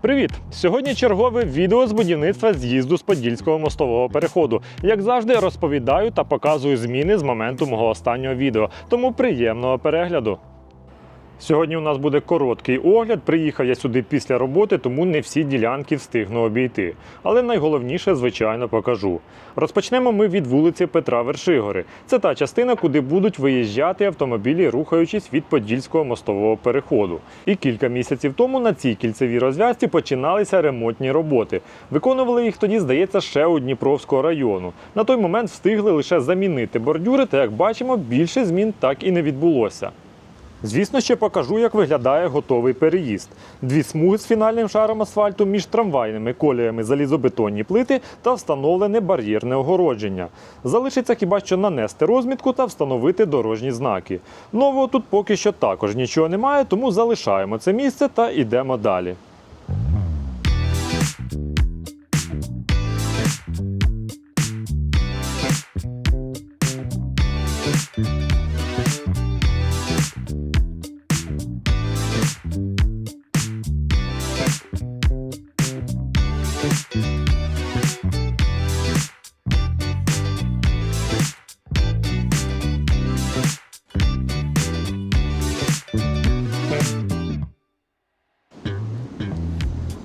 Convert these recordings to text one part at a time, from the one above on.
Привіт! Сьогодні чергове відео з будівництва з'їзду з Подільського мостового переходу. Як завжди, розповідаю та показую зміни з моменту мого останнього відео. Тому приємного перегляду. Сьогодні у нас буде короткий огляд. Приїхав я сюди після роботи, тому не всі ділянки встигну обійти. Але найголовніше, звичайно, покажу. Розпочнемо ми від вулиці Петра Вершигори. Це та частина, куди будуть виїжджати автомобілі, рухаючись від Подільського мостового переходу. І кілька місяців тому на цій кільцевій розв'язці починалися ремонтні роботи. Виконували їх тоді, здається, ще у Дніпровського району. На той момент встигли лише замінити бордюри, та як бачимо, більше змін так і не відбулося. Звісно, ще покажу, як виглядає готовий переїзд. Дві смуги з фінальним шаром асфальту між трамвайними коліями залізобетонні плити та встановлене бар'єрне огородження. Залишиться хіба що нанести розмітку та встановити дорожні знаки. Нового тут поки що також нічого немає, тому залишаємо це місце та йдемо далі.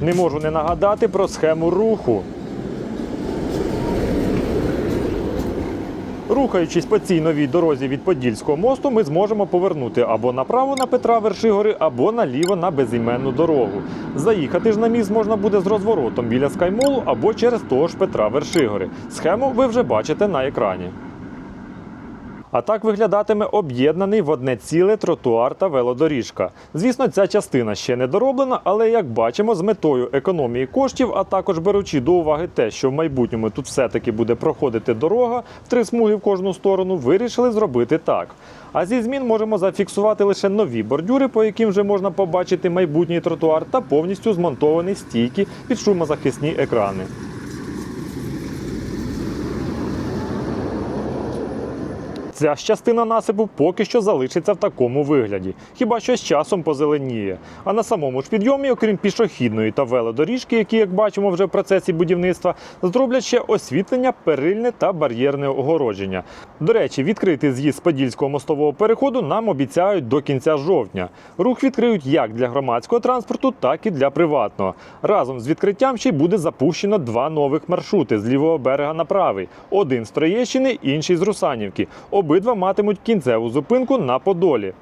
Не можу не нагадати про схему руху. Рухаючись по цій новій дорозі від Подільського мосту, ми зможемо повернути або направо на Петра Вершигори, або наліво на безіменну дорогу. Заїхати ж на міст можна буде з розворотом біля Скаймолу або через того ж Петра Вершигори. Схему ви вже бачите на екрані. А так виглядатиме об'єднаний в одне ціле тротуар та велодоріжка. Звісно, ця частина ще не дороблена, але як бачимо, з метою економії коштів, а також беручи до уваги те, що в майбутньому тут все-таки буде проходити дорога в три смуги в кожну сторону, вирішили зробити так. А зі змін можемо зафіксувати лише нові бордюри, по яким вже можна побачити майбутній тротуар, та повністю змонтовані стійки під шумозахисні екрани. Ця ж частина насипу поки що залишиться в такому вигляді, хіба що з часом позеленіє. А на самому ж підйомі, окрім пішохідної та велодоріжки, які, як бачимо, вже в процесі будівництва, зроблять ще освітлення, перильне та бар'єрне огородження. До речі, відкритий з'їзд з Подільського мостового переходу нам обіцяють до кінця жовтня. Рух відкриють як для громадського транспорту, так і для приватного. Разом з відкриттям ще й буде запущено два нових маршрути з лівого берега на правий: один з Троєщини, інший з Русанівки. Обидва матимуть кінцеву зупинку на Подолі.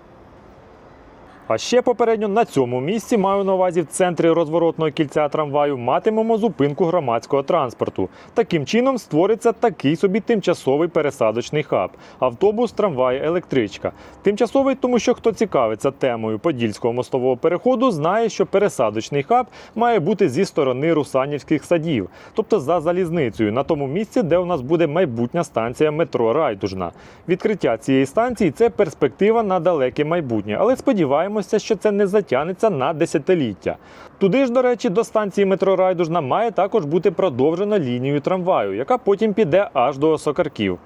А ще попередньо на цьому місці маю на увазі в центрі розворотного кільця трамваю матимемо зупинку громадського транспорту. Таким чином створиться такий собі тимчасовий пересадочний хаб автобус, трамвай, електричка. Тимчасовий, тому що хто цікавиться темою подільського мостового переходу, знає, що пересадочний хаб має бути зі сторони Русанівських садів, тобто за залізницею, на тому місці, де у нас буде майбутня станція метро Райдужна. Відкриття цієї станції це перспектива на далеке майбутнє, але сподіваємося, що це не затягнеться на десятиліття. Туди ж, до речі, до станції метро Райдужна має також бути продовжена лінію трамваю, яка потім піде аж до Осокарків.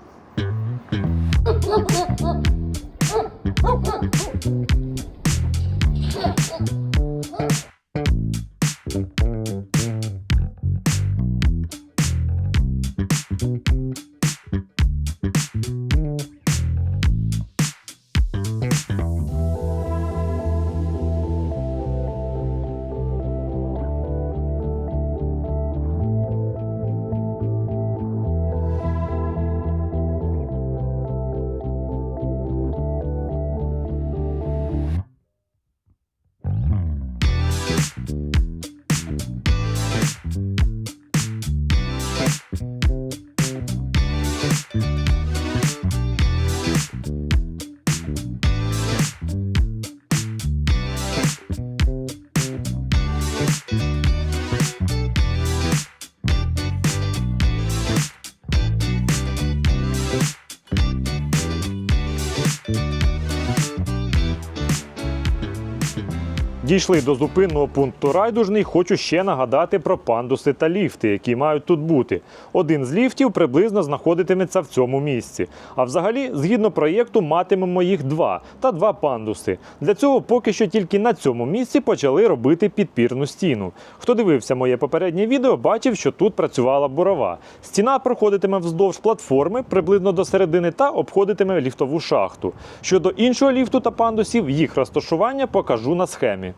Дійшли до зупинного пункту райдужний. Хочу ще нагадати про пандуси та ліфти, які мають тут бути. Один з ліфтів приблизно знаходитиметься в цьому місці. А взагалі, згідно проєкту, матимемо їх два та два пандуси. Для цього поки що тільки на цьому місці почали робити підпірну стіну. Хто дивився моє попереднє відео, бачив, що тут працювала бурова. Стіна проходитиме вздовж платформи приблизно до середини та обходитиме ліфтову шахту. Щодо іншого ліфту та пандусів, їх розташування покажу на схемі.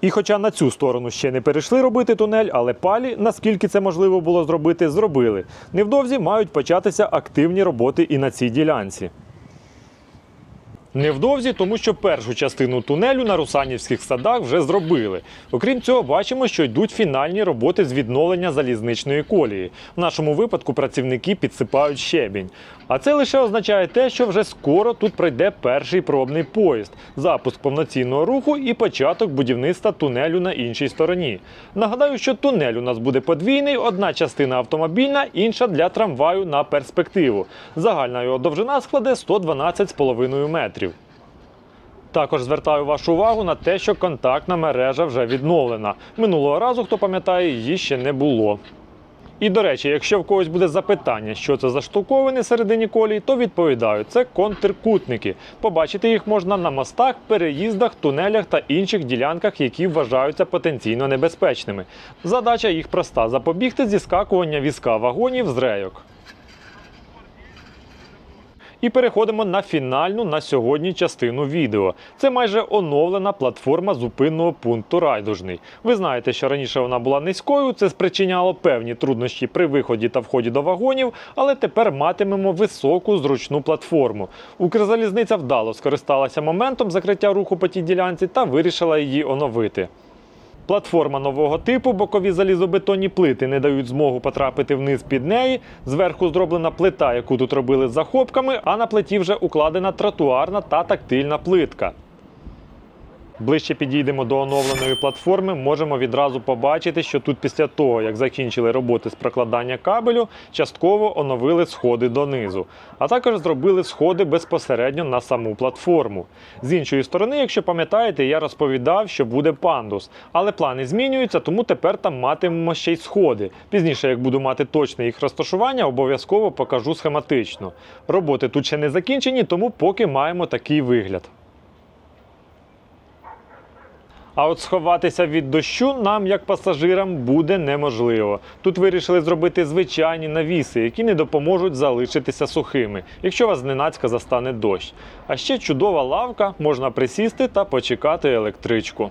І хоча на цю сторону ще не перейшли робити тунель, але палі, наскільки це можливо було зробити, зробили. Невдовзі мають початися активні роботи і на цій ділянці. Невдовзі, тому що першу частину тунелю на Русанівських садах вже зробили. Окрім цього, бачимо, що йдуть фінальні роботи з відновлення залізничної колії. В нашому випадку працівники підсипають щебінь. А це лише означає те, що вже скоро тут пройде перший пробний поїзд, запуск повноцінного руху і початок будівництва тунелю на іншій стороні. Нагадаю, що тунель у нас буде подвійний: одна частина автомобільна, інша для трамваю на перспективу. Загальна його довжина складе 112,5 метрів. Також звертаю вашу увагу на те, що контактна мережа вже відновлена. Минулого разу, хто пам'ятає, її ще не було. І до речі, якщо в когось буде запитання, що це за штуковини середині колій, то відповідаю, це контркутники. Побачити їх можна на мостах, переїздах, тунелях та інших ділянках, які вважаються потенційно небезпечними. Задача їх проста: запобігти зіскакування візка вагонів з рейок. І переходимо на фінальну на сьогодні частину відео. Це майже оновлена платформа зупинного пункту райдужний. Ви знаєте, що раніше вона була низькою, це спричиняло певні труднощі при виході та вході до вагонів, але тепер матимемо високу зручну платформу. Укрзалізниця вдало скористалася моментом закриття руху по тій ділянці та вирішила її оновити. Платформа нового типу, бокові залізобетонні плити не дають змогу потрапити вниз під неї. Зверху зроблена плита, яку тут робили з захопками, а на плиті вже укладена тротуарна та тактильна плитка. Ближче підійдемо до оновленої платформи, можемо відразу побачити, що тут після того, як закінчили роботи з прокладання кабелю, частково оновили сходи донизу, а також зробили сходи безпосередньо на саму платформу. З іншої сторони, якщо пам'ятаєте, я розповідав, що буде пандус, але плани змінюються, тому тепер там матимемо ще й сходи. Пізніше, як буду мати точне їх розташування, обов'язково покажу схематично. Роботи тут ще не закінчені, тому поки маємо такий вигляд. А от сховатися від дощу нам, як пасажирам, буде неможливо. Тут вирішили зробити звичайні навіси, які не допоможуть залишитися сухими, якщо вас зненацька застане дощ. А ще чудова лавка, можна присісти та почекати електричку.